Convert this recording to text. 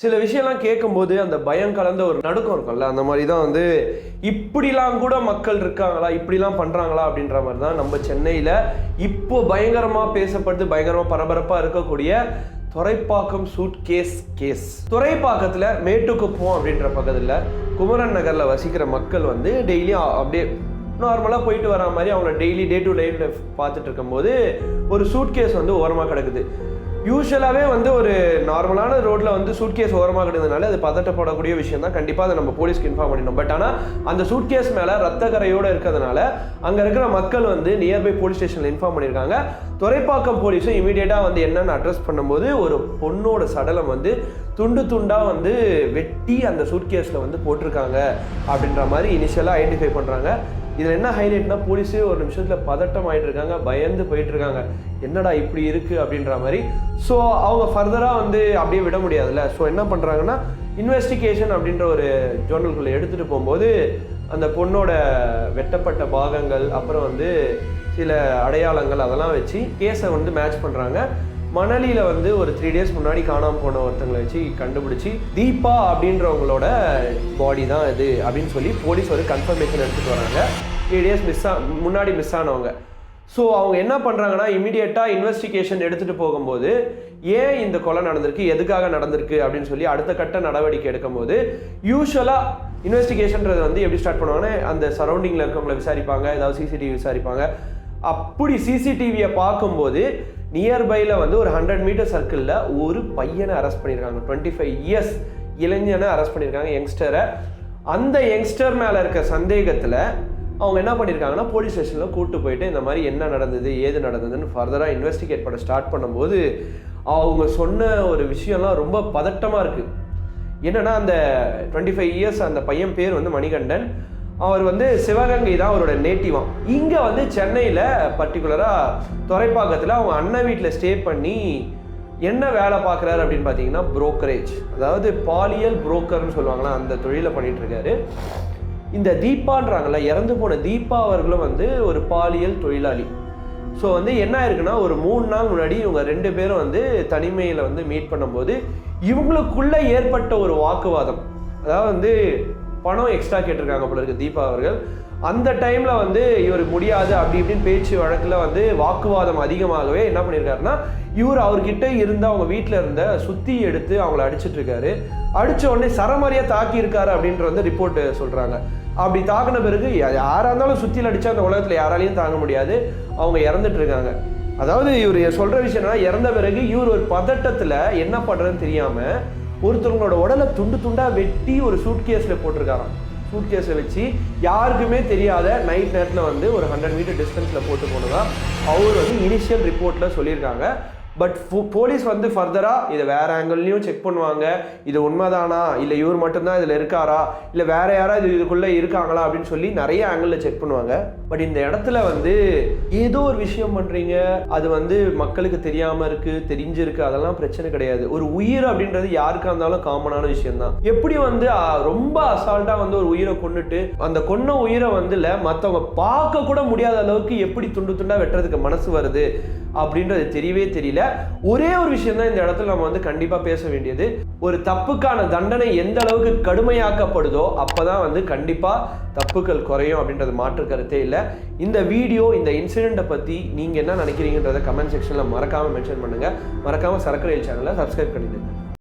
சில விஷயம்லாம் கேட்கும்போது அந்த பயம் கலந்த ஒரு நடுக்கம் இருக்கும்ல அந்த மாதிரி தான் வந்து இப்படிலாம் கூட மக்கள் இருக்காங்களா இப்படிலாம் பண்ணுறாங்களா அப்படின்ற மாதிரி தான் நம்ம சென்னையில் இப்போ பயங்கரமாக பேசப்படுது பயங்கரமாக பரபரப்பாக இருக்கக்கூடிய துறைப்பாக்கம் சூட் கேஸ். கேஸ் துறைப்பாக்கத்தில் மேட்டுக்குப்பம் அப்படின்ற பக்கத்தில் குமரன் நகரில் வசிக்கிற மக்கள் வந்து டெய்லியும் அப்படியே நார்மலாக போயிட்டு வரா மாதிரி அவங்கள டெய்லி டே டு டே பார்த்துட்டு இருக்கும்போது ஒரு சூட் கேஸ் வந்து ஓரமாக கிடக்குது. யூஸ்வலாகவே வந்து ஒரு நார்மலான ரோட்டில் வந்து சூட்கேஸ் ஓரமாக கிடந்ததுனால அது பதட்டப்படக்கூடிய விஷயம் தான் கண்டிப்பாக அதை நம்ம போலீஸ்க்கு இன்ஃபார்ம் பண்ணிடணும். பட் ஆனால் அந்த சூட்கேஸ் மேலே ரத்த கரையோடு இருக்கிறதுனால அங்கே இருக்கிற மக்கள் வந்து நியர்பை போலீஸ் ஸ்டேஷனில் இன்ஃபார்ம் பண்ணியிருக்காங்க. துறைப்பாக்கம் போலீஸும் இமீடியட்டாக வந்து என்னென்னு அட்ரஸ் பண்ணும்போது ஒரு பொண்ணோட சடலம் வந்து துண்டு துண்டாக வந்து வெட்டி அந்த சூட்கேஸில் வந்து போட்டிருக்காங்க. அப்படின்ற மாதிரி இனிஷியலாக ஐடென்டிஃபை பண்ணுறாங்க இதில் என்ன ஹைலைட்னா போலீஸே ஒரு நிமிஷத்தில் பதட்டம் ஆகிட்டு இருக்காங்க பயந்து போயிட்டு இருக்காங்க என்னடா இப்படி இருக்குது அப்படின்ற மாதிரி. ஸோ அவங்க ஃபர்தராக வந்து அப்படியே விட முடியாதுல்ல. ஸோ என்ன பண்ணுறாங்கன்னா இன்வெஸ்டிகேஷன் அப்படின்ற ஒரு ஜோர்னல்குள்ளே எடுத்துகிட்டு போகும்போது அந்த பொண்ணோட வெட்டப்பட்ட பாகங்கள் அப்புறம் வந்து சில அடையாளங்கள் அதெல்லாம் வச்சு கேஸை வந்து மேட்ச் பண்ணுறாங்க மணலியில் வந்து ஒரு த்ரீ டேஸ் முன்னாடி காணாமல் போன ஒருத்தங்களை வச்சு கண்டுபிடிச்சி தீபா அப்படின்றவங்களோட பாடி தான் இது அப்படின்னு சொல்லி போலீஸ் ஒரு கன்ஃபர்மேஷன் எடுத்துகிட்டு வராங்க. த்ரீ டேஸ் மிஸ் ஆ முன்னாடி மிஸ் ஆனவங்க. ஸோ அவங்க என்ன பண்ணுறாங்கன்னா இமீடியட்டாக இன்வெஸ்டிகேஷன் எடுத்துகிட்டு போகும்போது ஏன் இந்த கொலை நடந்திருக்கு எதுக்காக நடந்திருக்கு அப்படின்னு சொல்லி அடுத்த கட்ட நடவடிக்கை எடுக்கும்போது யூஸ்வலாக இன்வெஸ்டிகேஷன்றது வந்து எப்படி ஸ்டார்ட் பண்ணுவாங்கன்னா அந்த சரௌண்டிங்கில் இருக்கவங்களை விசாரிப்பாங்க ஏதாவது சிசிடிவி விசாரிப்பாங்க. அப்படி சிசிடிவியை பார்க்கும்போது நியர்பையில் வந்து ஒரு ஹண்ட்ரட் மீட்டர் சர்க்கிளில் ஒரு பையனை அரெஸ்ட் பண்ணியிருக்காங்க டுவெண்ட்டி ஃபைவ் இயர்ஸ் இளைஞனை அரெஸ்ட் பண்ணியிருக்காங்க யங்ஸ்டரை அந்த யங்ஸ்டர் மேலே இருக்க சந்தேகத்தில் அவங்க என்ன பண்ணியிருக்காங்கன்னா போலீஸ் ஸ்டேஷனில் கூப்பிட்டு போயிட்டு இந்த மாதிரி என்ன நடந்தது ஏது நடந்ததுன்னு ஃபர்தராக இன்வெஸ்டிகேட் பண்ண ஸ்டார்ட் பண்ணும்போது அவங்க சொன்ன ஒரு விஷயம்லாம் ரொம்ப பதட்டமாக இருக்குது என்னன்னா அந்த டுவெண்ட்டி ஃபைவ் இயர்ஸ் அந்த பையன் பேர் வந்து மணிகண்டன். அவர் வந்து சிவகங்கை தான் அவரோட நேட்டிவாம். இங்கே வந்து சென்னையில் பர்டிகுலராக துறைப்பாக்கத்தில் அவங்க அண்ணன் வீட்டில் ஸ்டே பண்ணி என்ன வேலை பார்க்குறாரு அப்படின்னு பார்த்தீங்கன்னா புரோக்கரேஜ் அதாவது பாலியல் புரோக்கர்னு சொல்லுவாங்களா அந்த தொழிலை பண்ணிகிட்ருக்காரு இந்த தீபான்றாங்கல்ல இறந்து போன தீபா அவர்களும் வந்து ஒரு பாலியல் தொழிலாளி. ஸோ வந்து என்ன ஆயிருக்குன்னா ஒரு மூணு நாள் முன்னாடி இவங்க ரெண்டு பேரும் வந்து தனிமையில் வந்து மீட் பண்ணும்போது இவங்களுக்குள்ளே ஏற்பட்ட ஒரு வாக்குவாதம். அதாவது வந்து பணம் எக்ஸ்ட்ரா கேட்டிருக்காங்க போல இருக்கு தீபா அவர்கள். அந்த டைம்ல வந்து இவர் முடியாது அப்படி இப்படின்னு பேச்சு வழக்கில் வந்து வாக்குவாதம் அதிகமாகவே என்ன பண்ணியிருக்காருன்னா இவர் அவர்கிட்ட இருந்த அவங்க வீட்டில் இருந்த சுத்தி எடுத்து அவங்கள அடிச்சிட்டு இருக்காரு அடிச்ச உடனே சரமாரியா தாக்கி இருக்காரு அப்படின்ற வந்து ரிப்போர்ட் சொல்றாங்க. அப்படி தாக்கின பிறகு யா- யாரா இருந்தாலும் சுத்தியில் அடிச்சா அந்த உலகத்துல யாராலையும் தாங்க முடியாது. அவங்க இறந்துட்டு இருக்காங்க அதாவது இவர் சொல்ற விஷயம் என்னன்னா இறந்த பிறகு இவர் ஒரு பதட்டத்துல என்ன பண்றதுன்னு தெரியாம ஒருத்தவங்களோட உடலை துண்டு துண்டாக வெட்டி ஒரு சூட்கேஸ்ல போட்டிருக்காராம். சூட்கேஸை வச்சு யாருக்குமே தெரியாத நைட் நேரத்தில் வந்து ஒரு ஹண்ட்ரட் மீட்டர் டிஸ்டன்ஸில் போட்டு போனதா? அவர் வந்து இனிஷியல் ரிப்போர்ட்டில் சொல்லியிருக்காங்க. பட் போலீஸ் வந்து ஃபர்தராக இதை வேறு ஆங்கிள்லையும் செக் பண்ணுவாங்க. இது உண்மைதானா? இல்லை இவர் மட்டும்தான் இதில் இருக்காரா? இல்லை வேறு யாராவது இதுக்குள்ளே இருக்காங்களா? அப்படின்னு சொல்லி நிறைய ஆங்கிளில் செக் பண்ணுவாங்க. பட் இந்த இடத்துல வந்து ஏதோ ஒரு விஷயம் பண்ணுறீங்க அது வந்து மக்களுக்கு தெரியாமல் இருக்குது தெரிஞ்சிருக்கு. அதெல்லாம் பிரச்சனை கிடையாது. ஒரு உயிர் அப்படின்றது யாருக்கா இருந்தாலும் காமனான விஷயம்தான். எப்படி வந்து ரொம்ப அசால்ட்டாக வந்து ஒரு உயிரை கொண்டுட்டு அந்த கொன்ன உயிரை வந்து இல்லை மற்றவங்க பார்க்க கூட முடியாத அளவுக்கு எப்படி துண்டு துண்டாக வெட்டுறதுக்கு மனசு வருது அப்படின்றது தெரியவே தெரியல. ஒரே ஒரு விஷயம் தான் இந்த இடத்துல நம்ம வந்து கண்டிப்பா பேச வேண்டியது. ஒரு தப்புக்கான தண்டனை எந்த அளவுக்கு கடுமையாக்கப்படுதோ அப்பதான் வந்து கண்டிப்பா தப்புகள் குறையும் அப்படின்றது மாற்று கருத்தே இல்லை. இந்த வீடியோ இந்த இன்சிடெண்ட்டை பத்தி நீங்க என்ன நினைக்கிறீங்கன்றத கமெண்ட் செக்ஷன்ல மறக்காம மென்ஷன் பண்ணுங்க. மறக்காம சரக்கு ரயில் சேனலை சப்ஸ்கிரைப் பண்ணிடுங்க.